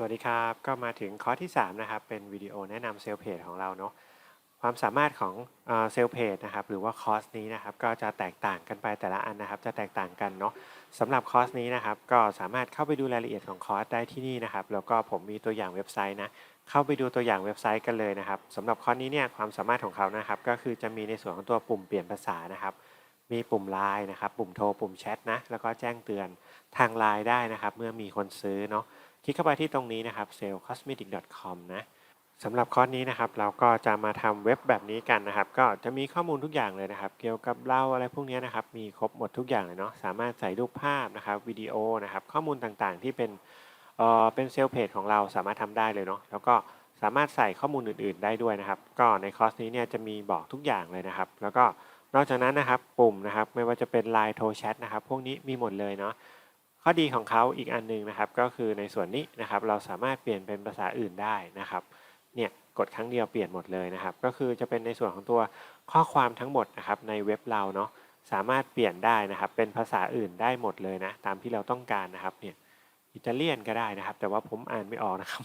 สวัสดีครับ ก็มาถึงคอร์สที่ 3 นะครับ เป็นวิดีโอแนะนำเซลเพจของเราเนาะความสามารถของเซลเพจนะครับหรือว่าคอร์สนี้นะครับก็จะแตกต่างกันไปแต่ละอันนะครับจะแตกต่างกันเนาะสำหรับคอร์สนี้นะครับก็สามารถเข้าไปดูรายละเอียดของคอร์สได้ที่นี่นะครับแล้วก็ผมมีตัวอย่างเว็บไซต์นะเข้าไปดูตัวอย่างเว็บไซต์กันเลยนะครับสำหรับคอร์สนี้เนี่ยความสามารถของเขานะครับก็คือจะมีในส่วนของตัวปุ่มเปลี่ยนภาษานะครับมีปุ่มไลน์นะครับปุ่มโทรปุ่มแชทนะแล้วก็แจ้งเตือนทางไลน์ได้นะครับเมื่อมีคนซื้อเนาะ คลิกเข้าไปที่ตรงนี้นะครับ salescosmetic.com นะสำหรับคอร์สนี้นะครับเราก็จะมาทำเว็บแบบนี้กันนะครับ ก็จะมีข้อมูลทุกอย่างเลยนะครับ เกี่ยวกับเราอะไรพวกนี้นะครับ มีครบหมดทุกอย่างเลยเนาะสามารถใส่รูปภาพนะครับวิดีโอนะครับ ข้อมูลต่างๆที่เป็นเอ่อเป็นเซลล์เพจของเราสามารถทำได้เลยเนาะแล้วก็สามารถใส่ข้อมูลอื่นๆ ได้ด้วยนะครับ ก็ในคอร์สนี้เนี่ยจะมีบอกทุกอย่างเลยนะครับ แล้วก็นอกจากนั้นนะครับปุ่มนะครับ ไม่ว่าจะเป็น Line โทรแชทนะครับ พวกนี้มีหมดเลยเนาะ ข้อดีของเขาอีกอันหนึงนะครับ ก็คือในส่วนนี้นะครับ เราสามารถเปลี่ยนเป็นภาษาอื่นได้นะครับ เนี่ยกดครั้งเดียวเปลี่ยนหมดเลยนะครับ ก็คือจะเป็นในส่วนของตัวข้อความทั้งหมดนะครับในเว็บเราเนาะสามารถเปลี่ยนได้นะครับ เป็นภาษาอื่นได้หมดเลยนะ ตามที่เราต้องการนะครับ เนี่ยอิตาเลียนก็ได้นะครับ แต่ว่าผมอ่านไม่ออกนะครับ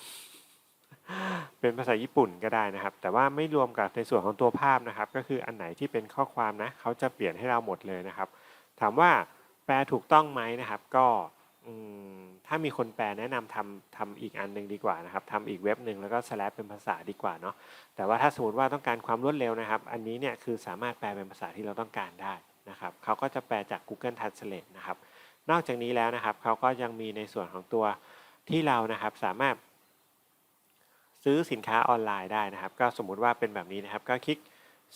เป็นภาษาญี่ปุ่นก็ได้นะครับ แต่ว่าไม่รวมกับในส่วนของตัวภาพนะครับ ก็คืออันไหนที่เป็นข้อความนะเขาจะเปลี่ยนให้เราหมดเลยนะครับ ถามว่า แปลถูกต้องไหมนะครับ ก็ถ้ามีคนแปลแนะนำทำทำอีกอันหนึ่งดีกว่านะครับทำอีกเว็บหนึ่งแล้วก็สแลปเป็นภาษาดีกว่าเนาะแต่ว่าถ้าสมมติว่าต้องการความรวดเร็วนะครับ อันนี้เนี่ยคือสามารถแปลเป็นภาษาที่เราต้องการได้นะครับเขาก็จะแปลจาก Google Translate นะครับ นอกจากนี้แล้วนะครับเขาก็ยังมีในส่วนของตัวที่เรานะครับสามารถ ซื้อสินค้าออนไลน์ได้นะครับ ก็สมมุติว่าเป็นแบบนี้นะครับ ก็คลิก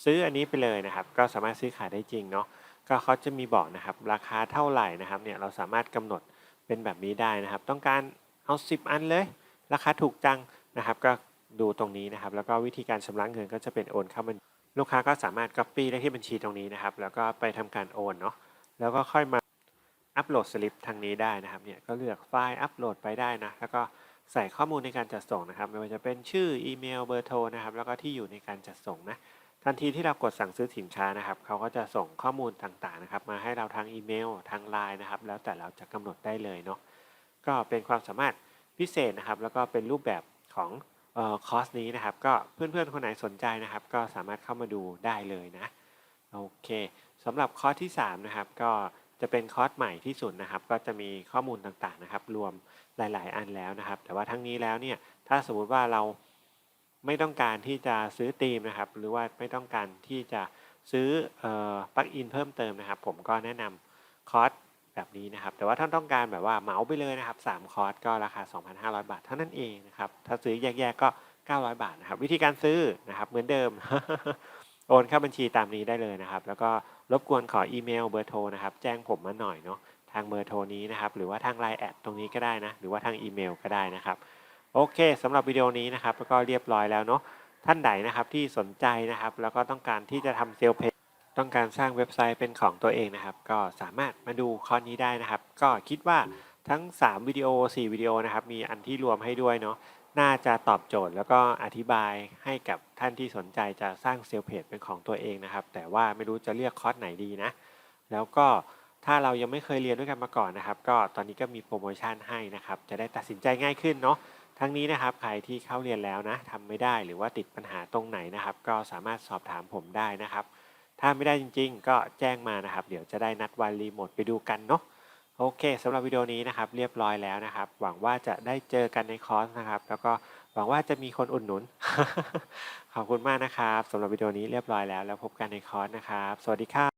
ซื้ออันนี้ไปเลยนะครับ ก็สามารถซื้อขายได้จริงเนาะ ก็เขาจะมีบอกนะครับราคาเท่าไหร่นะครับเนี่ยเราสามารถกำหนดเป็นแบบนี้ได้นะครับ ต้องการเอา 10 อันเลย ราคาถูกจังนะครับ ก็ดูตรงนี้นะครับ แล้วก็วิธีการชำระเงินก็จะเป็นโอนเข้าบัญลูกค้าก็สามารถ Copy ได้ที่บัญชีตรงนี้นะครับ แล้วก็ไปทำการโอนเนาะแล้วก็ค่อยมาอัปโหลดสลิปทางนี้ได้นะครับเนี่ยก็เลือกไฟล์อัปโหลดไปได้นะแล้วก็ใส่ข้อมูลในการจัดส่งนะครับ ไม่ว่าจะเป็นชื่ออีเมลเบอร์โทรนะครับแล้วก็ที่อยู่ในการจัดส่งนะ ทันทีที่เรากดสั่งซื้อสินค้านะครับ เขาก็จะส่งข้อมูลต่างๆนะครับ มาให้เราทางอีเมล ทางไลน์นะครับ แล้วแต่เราจะกำหนดได้เลยเนาะ ก็เป็นความสามารถพิเศษนะครับ แล้วก็เป็นรูปแบบของออคอร์สนี้นะครับ ก็เพื่อนๆ คนไหนสนใจนะครับ ก็สามารถเข้ามาดูได้เลยนะ โอเคสำหรับคอร์สที่ 3 นะครับ ก็จะเป็นคอร์สใหม่ที่สุดนะครับ ก็จะมีข้อมูลต่างๆนะครับ รวมหลาย ๆ อันแล้วนะครับ แต่ว่าทั้งนี้แล้วเนี่ย ถ้าสมมุติว่าเรา ไม่ต้องการที่จะซื้อธีมนะครับ หรือว่าไม่ต้องการที่จะซื้อปลั๊กอินเพิ่มเติมนะครับ ผมก็แนะนำคอร์สแบบนี้นะครับ แต่ว่าถ้าต้องการแบบว่าเหมาไปเลยนะครับ 3 คอร์สก็ราคา 2,500 บาทเท่านั้นเองนะครับ ถ้าซื้อแยกๆก็ 900 บาทนะครับ วิธีการซื้อนะครับเหมือนเดิม โอนเข้าบัญชีตามนี้ได้เลยนะครับ แล้วก็รบกวนขออีเมลเบอร์โทรนะครับ แจ้งผมมาหน่อยเนาะทางเบอร์โทรนี้นะครับ หรือว่าทางไลน์แอดตรงนี้ก็ได้นะ หรือว่าทางอีเมลก็ได้นะครับ โอเคสำหรับวิดีโอนี้นะครับแล้วก็เรียบร้อยแล้วเนาะท่านใดนะครับที่สนใจนะครับ แล้วก็ต้องการที่จะทำเซลล์เพจต้องการสร้างเว็บไซต์เป็นของตัวเองนะครับ ก็สามารถมาดูคอร์สนี้ได้นะครับ ก็คิดว่าทั้ง 3 วิดีโอ 4 วิดีโอนะครับ มีอันที่รวมให้ด้วยเนาะน่าจะตอบโจทย์แล้วก็อธิบายให้กับท่านที่สนใจจะสร้างเซลล์เพจเป็นของตัวเองนะครับ แต่ว่าไม่รู้จะเลือกคอร์สไหนดีนะ แล้วก็ถ้าเรายังไม่เคยเรียนด้วยกันมาก่อนนะครับ ก็ตอนนี้ก็มีโปรโมชั่นให้นะครับ จะได้ตัดสินใจง่ายขึ้นเนาะ ทั้งนี้นะครับใครที่เข้าเรียนแล้วนะทำไม่ได้หรือว่าติดปัญหาตรงไหนนะครับ ก็สามารถสอบถามผมได้นะครับ ถ้าไม่ได้จริง ๆ ก็แจ้งมานะครับ เดี๋ยวจะได้นัดวันรีโมทไปดูกันเนาะโอเคสำหรับวิดีโอนี้นะครับเรียบร้อยแล้วนะครับ หวังว่าจะได้เจอกันในคอร์สนะครับ แล้วก็หวังว่าจะมีคนอุดหนุน ขอบคุณมากนะครับสำหรับวิดีโอนี้เรียบร้อยแล้ว แล้วพบกันในคอร์สนะครับ สวัสดีครับ